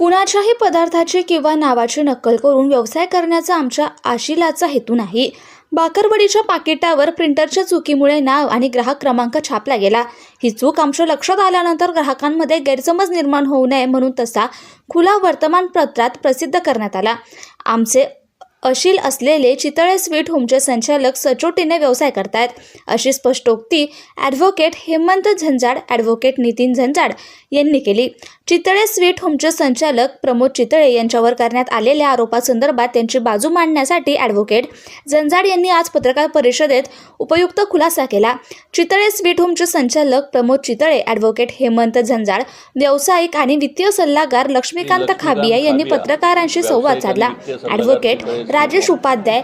कुणाच्याही पदार्थाची किंवा नावाची नक्कल करून व्यवसाय करण्याचा आमच्या आशिलाचा हेतू नाही. बाकरवडीच्या पाकिटावर प्रिंटरच्या चुकीमुळे नाव आणि ग्राहक क्रमांक छापला गेला. ही चूक आमच्या लक्षात आल्यानंतर ग्राहकांमध्ये गैरसमज निर्माण होऊ नये म्हणून तसा खुला वर्तमानपत्रात प्रसिद्ध करण्यात आला. आमचे अशील असलेले चितळे स्वीट होमचे संचालक सचोटीने व्यवसाय करतायत. अशी स्पष्टोक्ती ॲडव्होकेट हेमंत झंजाड ॲडव्होकेट नितीन झंजाड यांनी केली. चितळे स्वीट होमचे संचालक प्रमोद चितळे यांच्यावर करण्यात आलेल्या आरोपासंदर्भात त्यांची बाजू मांडण्यासाठी ॲडव्होकेट झंजाड यांनी आज पत्रकार परिषदेत उपयुक्त खुलासा केला. चितळे स्वीट होमचे संचालक प्रमोद चितळे ॲडव्होकेट हेमंत झंजाड व्यावसायिक आणि वित्तीय सल्लागार लक्ष्मीकांत खाबिया यांनी पत्रकारांशी संवाद साधला. ॲडव्होकेट राजेश उपाध्याय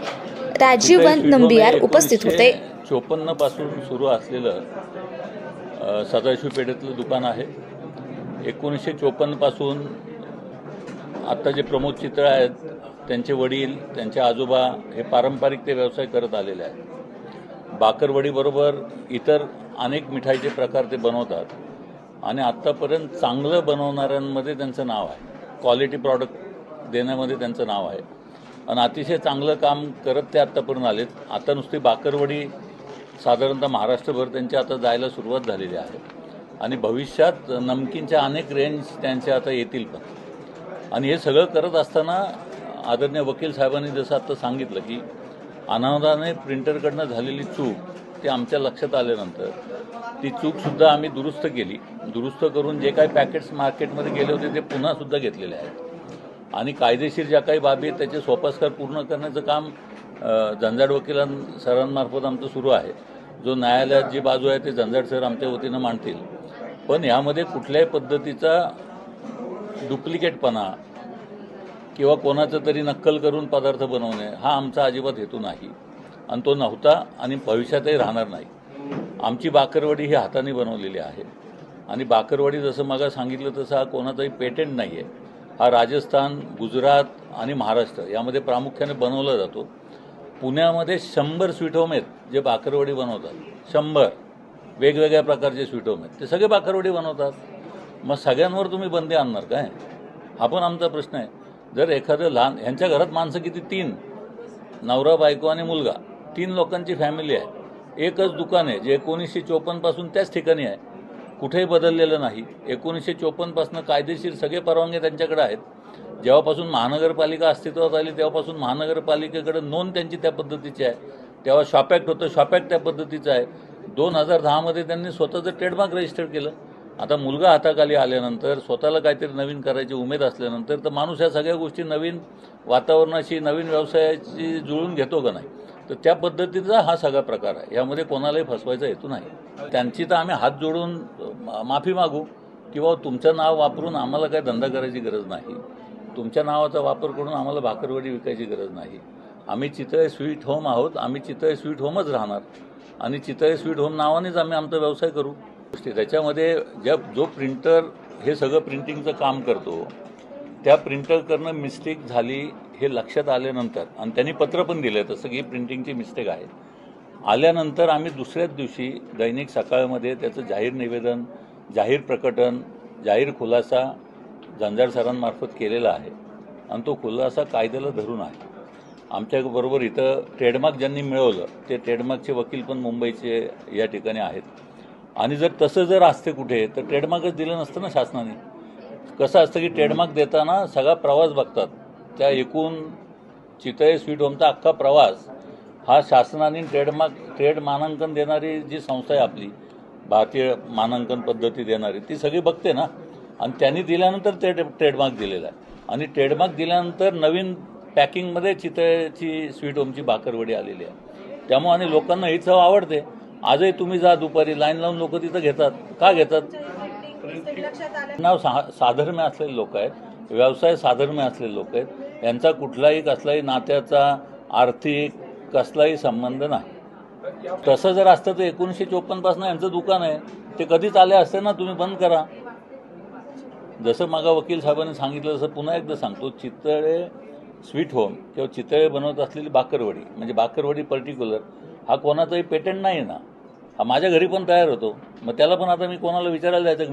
राजीवन नंबियार उपस्थित होते. चोपन्नपासून सुरू असलेलं सदाशिव पेठेतलं दुकान आहे. एकोणीसशे चोपन्नपासून आत्ता जे प्रमोद चितळे आहेत त्यांचे वडील त्यांचे आजोबा हे पारंपरिक ते व्यवसाय करत आलेले आहेत. बाकरवडीबरोबर इतर अनेक मिठाईचे प्रकार ते बनवतात. आणि आत्तापर्यंत चांगलं बनवणाऱ्यांमध्ये त्यांचं नाव आहे. क्वालिटी प्रॉडक्ट देण्यामध्ये त्यांचं नाव आहे. आणि अतिशय चांगलं काम करत ते आत्तापर्यंत आलेत. आता नुसती बाकरवडी साधारणतः महाराष्ट्रभर त्यांची आता जायला सुरुवात झालेली आहे. आणि भविष्यात नमकीनच्या अनेक रेंज त्यांच्या आता येतील पण. आणि हे सगळं करत असताना आदरणीय वकील साहेबांनी जसं आत्ता सांगितलं की अनावधाने प्रिंटरकडनं झालेली चूक ते आमच्या लक्षात आल्यानंतर ती चूकसुद्धा आम्ही दुरुस्त केली. दुरुस्त करून जे काही पॅकेट्स मार्केटमध्ये गेले होते ते पुन्हासुद्धा घेतलेले आहेत. आणि कायदेशीर ज्या काही बाबी आहेत त्याचे सोपास्कार पूर्ण करण्याचं काम झंझाड झंजाड वकिलां सरांमार्फत आमचं सुरू आहे. जो न्यायालयात जी बाजू आहे ते झंझाड सर आमच्या वतीनं मांडतील. पण यामध्ये कुठल्याही पद्धतीचा डुप्लिकेटपणा किंवा कोणाचं तरी नक्कल करून पदार्थ बनवणे हा आमचा अजिबात हेतू नाही. आणि तो नव्हता आणि भविष्यातही राहणार नाही. आमची बाकरवडी ही हाताने बनवलेली आहे. आणि बाकरवडी जसं मागा सांगितलं तसं हा कोणाचाही पेटंट नाही आहे हा राजस्थान गुजरात आणि महाराष्ट्र यामध्ये प्रामुख्याने बनवला जातो. पुण्यामध्ये शंभर स्वीट होम आहेत जे बाकरवडी बनवतात. शंभर. वेगवेगळ्या प्रकारचे स्वीट होम आहेत. ते सगळे बाकरवडी बनवतात. मग सगळ्यांवर तुम्ही बंदी आणणार काय? हा पण आमचा प्रश्न आहे. जर एखादं लहान ह्यांच्या घरात माणसं किती? तीन. नवरा बायको आणि मुलगा. तीन लोकांची फॅमिली आहे. एकच दुकान आहे जे एकोणीसशे चोपन्नपासून त्याच ठिकाणी आहे. कुठेही बदललेलं नाही. एकोणीसशे चोपन्नपासून कायदेशीर सगळे परवानगे त्यांच्याकडे आहेत. जेव्हापासून महानगरपालिका अस्तित्वात आली तेव्हापासून महानगरपालिकेकडे नोंद त्यांची त्या पद्धतीची आहे. तेव्हा शॉप ॲक्ट होतं शॉप ॲक्ट त्या पद्धतीचं आहे. दोन हजार दहामध्ये त्यांनी स्वतःचं ट्रेडमार्क रजिस्टर केलं. आता मुलगा हाताखाली आल्यानंतर स्वतःला काहीतरी नवीन करायची उमेद असल्यानंतर तर माणूस ह्या सगळ्या गोष्टी नवीन वातावरणाशी नवीन व्यवसायाची जुळून घेतो का नाही? तर त्या पद्धतीचा हा सगळा प्रकार आहे. यामध्ये कोणालाही फसवायचा हेतू नाही. त्यांची तर आम्ही हात जोडून माफी मागू किंवा तुमचं नाव वापरून आम्हाला काही धंदा करायची गरज नाही. तुमच्या नावाचा वापर करून आम्हाला भाकरवडी विकायची गरज नाही. आम्ही चितळे स्वीट होम आहोत आम्ही चितळे स्वीट होमच राहणार. आणि चितळे स्वीट होम नावानेच आम्ही आमचा व्यवसाय करू. गोष्टी त्याच्यामध्ये ज्या जो प्रिंटर हे सगळं प्रिंटिंगचं काम करतो त्या प्रिंटर करणं मिस्टेक झाली हे लक्षात आल्यानंतर आणि त्यांनी पत्र पण दिलं तसं की प्रिंटिंगची मिस्टेक आहे. आल्यानंतर आम्ही दुसऱ्याच दिवशी दैनिक सकाळमध्ये त्याचं जाहीर निवेदन जाहीर प्रकटन जाहीर खुलासा झंजार सरांमार्फत केलेला आहे. आणि तो खुलासा कायद्याला धरून आहे. आमच्याबरोबर इथं ट्रेडमार्क ज्यांनी मिळवलं ते ट्रेडमार्कचे वकील पण मुंबईचे या ठिकाणी आहेत. आणि जर तसं जर असते कुठे तर ट्रेडमार्कच दिलं नसतं ना शासनाने. कसं असतं की ट्रेडमार्क देताना सगळा प्रवास बघतात. त्या एकूण चितळे स्वीट होमचा अख्खा प्रवास हा शासनाने ट्रेडमार्क ट्रेड मानांकन देणारी जी संस्था आहे आपली भारतीय मानांकन पद्धती देणारी ती सगळी बघते ना. आणि त्यांनी दिल्यानंतर ते ट्रेडमार्क दिलेला आहे. आणि ट्रेडमार्क दिल्यानंतर नवीन पॅकिंगमध्ये चितळेची स्वीट होमची भाकरवडी आलेली आहे. त्यामुळे आणि लोकांना ही चव आवडते. आजही तुम्ही जा दुपारी लाईन लावून लोक तिथं घेतात. का घेतात? नाव सा साधर्म्य असलेले लोक आहेत. व्यवसाय साधर्म्य असलेले लोक आहेत. यांचा कुठलाही कसलाही नात्याचा आर्थिक कसलाही संबंध नाही. तसं जर असतं तर एकोणीसशे चोपन्नपासून यांचं दुकान आहे. ते कधीच आले असते ना तुम्ही बंद करा. जसं मागा वकील साहेबांनी सांगितलं तसं पुन्हा एकदा सांगतो चितळे स्वीट होम किंवा चितळे बनवत असलेली बाकरवडी म्हणजे बाकरवडी पर्टिक्युलर हा कोणाचाही पेटंट नाही ना. हा माझ्या घरी पण तयार होतो. मग त्याला पण आता मी कोणाला विचारायला जायचं?